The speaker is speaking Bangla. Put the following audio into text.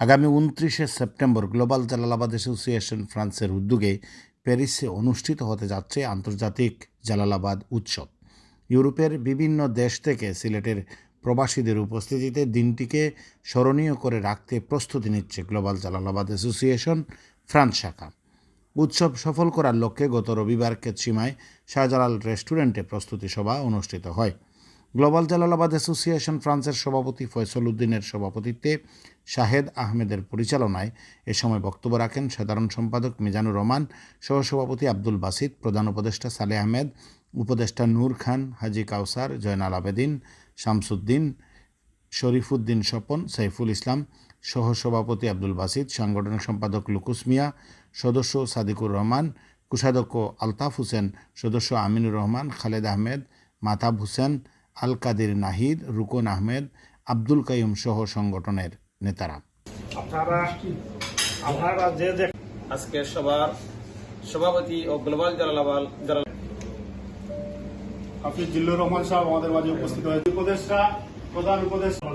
আগামী উনত্রিশে সেপ্টেম্বর গ্লোবাল জালালাবাদ অ্যাসোসিয়েশন ফ্রান্সের উদ্যোগে প্যারিসে অনুষ্ঠিত হতে যাচ্ছে আন্তর্জাতিক জালালাবাদ উৎসব। ইউরোপের বিভিন্ন দেশ থেকে সিলেটের প্রবাসীদের উপস্থিতিতে দিনটিকে স্মরণীয় করে রাখতে প্রস্তুতি নিচ্ছে গ্লোবাল জালালাবাদ অ্যাসোসিয়েশন ফ্রান্স শাখা। উৎসব সফল করার লক্ষ্যে গত রবিবার কেতসীমায় শাহজালাল রেস্টুরেন্টে প্রস্তুতি সভা অনুষ্ঠিত হয়। গ্লোবাল জালালাবাদ অ্যাসোসিয়েশন ফ্রান্সের সভাপতি ফয়সল উদ্দিনের সভাপতিত্বে শাহেদ আহমেদের পরিচালনায় এ সময় বক্তব্য রাখেন সাধারণ সম্পাদক মিজানুর রহমান, সহসভাপতি আব্দুল বাসিদ, প্রধান উপদেষ্টা সালে আহমেদ, উপদেষ্টা নূর খান, হাজি কাউসার, জয়নাল আবেদিন, শামসুদ্দিন, শরীফুদ্দিন স্বপন, সাইফুল ইসলাম, সহসভাপতি আব্দুল বাসিদ, সাংগঠনিক সম্পাদক লুকুস মিয়া, সদস্য সাদিকুর রহমান, কোষাধ্যক্ষ আলতাফ হোসেন, সদস্য আমিনুর রহমান, খালেদ আহমেদ, মাতাব হোসেন আল কাদের নাহিদ রুকন আহমেদ আব্দুল কাইম সহ সংগঠনের নেতারা। আপনারা আপনারা যে যে আজকের সবার সভাপতি ও গ্লোবাল জালালাবাল জালাল হাফিজ জিল্লুর রহমান সাহেব আমাদের মাঝে উপস্থিত হয়েছে উপদেষ্টা প্রধান উপদেষ্টা।